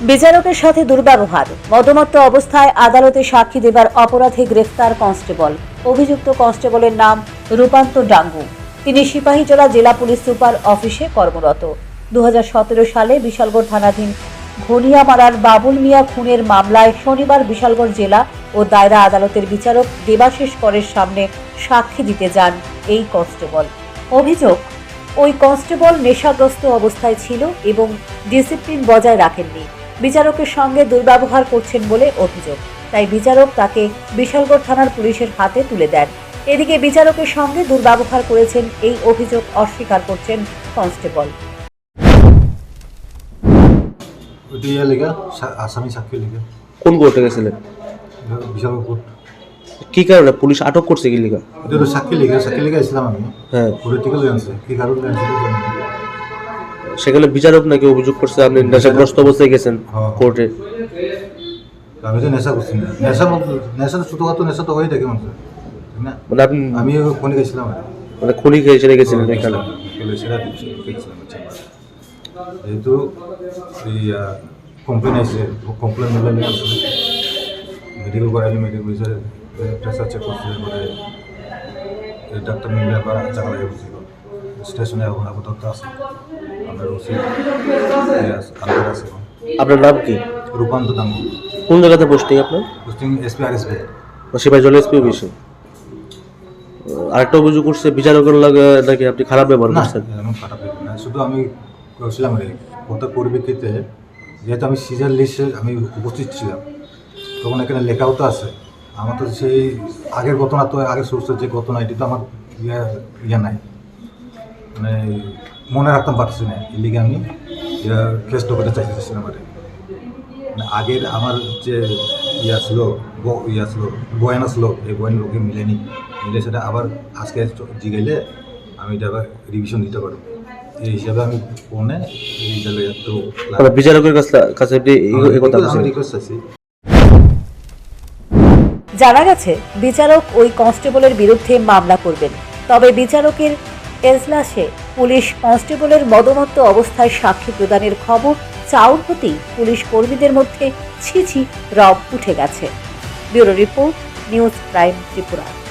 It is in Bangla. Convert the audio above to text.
বিচারকের সাথে দুর্ব্যবহার, মদমত্ত অবস্থায় আদালতে সাক্ষী দেবার অপরাধে গ্রেফতার কনস্টেবল। অভিযুক্ত কনস্টেবলের নাম রূপান্ত ডাঙ্গু। তিনি সিপাহীজলা জেলা পুলিশ সুপার অফিসে কর্মরত। দু হাজার সতেরো সালে বিশালগড় থানাধীন ঘনিয়ামারার বাবুল মিয়া খুনের মামলায় শনিবার বিশালগড় জেলা ও দায়রা আদালতের বিচারক দেবাশিস করের সামনে সাক্ষী দিতে যান এই কনস্টেবল। অভিযোগ, ওই কনস্টেবল নেশাগ্রস্ত অবস্থায় ছিল এবং ডিসিপ্লিন বজায় রাখেননি। বিচারকের সঙ্গে দুর্ব্যবহার করছেন বলে অভিযোগ। তাই বিচারক তাকে বিশালগড় থানার পুলিশের হাতে তুলে দেন। এদিকে বিচারকের সঙ্গে দুর্ব্যবহার করেছেন এই অভিযোগ অস্বীকার করছেন কনস্টেবল। ওইটা ইয়ে লেখা আসামি সাক্ষী লেখা কোন কোর্টে গেছিলেন কোর্ট। কি কারণে? পুলিশ আটক করছে কি লিগা? সাক্ষী লেখা সাক্ষী লেখা ইসলাম আমি। হ্যাঁ। পলিটিক্যাল কি কারণে। সেখানে বিচারক নাকি অভিযোগ করছে? আপনি নেশাগ্রস্ত অবস্থায় গেছেন হ্যাঁ। কোর্টে। আমি তো নেশা করছি না। নেশা নেশা তো ছোটোখাটো নেশা তো হয়ে থাকে মানুষের। না মানে আপনি আমি ফোনে গেছিলাম মানে খুনি খেয়ে ছেড়ে গেছিলেন এখানে? সেটা গেছিলাম যেহেতু এই কমপ্লেন আসছে কমপ্লেন মিলে নিয়ে আসছে মেডিকেল করাইলে মেডিকেল প্রেসার চেক করছে মানে ডাক্তার মিলে আবার চাকা লাগে বুঝি স্টেশনে এখন আপাতত আছে ওসি। আপনার নাম কি? রূপান্ত দাম। কোন জায়গাতে পোস্টিং আপনার? পোস্টিং এসপি আর এসপি। সিপাহী জল এসপি অফিসে। আরেকটা অভিযোগ করছে বিচারকের লাগে নাকি আপনি খারাপ ব্যবহার করছেন? খারাপ না শুধু আমি বলছিলাম রে গত পরিপ্রেক্ষিতে যেহেতু আমি সিজার লিস্টে আমি উপস্থিত ছিলাম তখন এখানে লেখাও তো আছে। আমার তো সেই আগের ঘটনা তো আগের সোর্সের যে ঘটনা এটি তো আমার ইয়ে ইয়ে নাই। মানে মনে রাখতাম পারছি না এই লিগে আমি কেস ঢোকাতে চাইতেছিলাম আর মানে আগের আমার যে ইয়া ছিল ইয়া ছিল বয়ান আসলো এই বয়ান লোকে মিলেনি। মিলে সেটা আবার আজকে জিগাইলে আমি এটা আবার রিভিশন দিতে পারব। এই হিসাবে আমি ফোনে বিচারকের কাছে কাছে আপনি এই- এই কথা আমি বলছেন? রিকোয়েস্ট আছি জানা গেছে বিচারক ওই কনস্টেবলের বিরুদ্ধে মামলা করবেন। তবে বিচারকের এজলাসে পুলিশ কনস্টেবলের মদমত্ত অবস্থায় সাক্ষী প্রদানের খবর চাউর প্রতি পুলিশ কর্মীদের মধ্যে ছি ছি রব উঠে গেছে। Bureau report, news prime Tripura.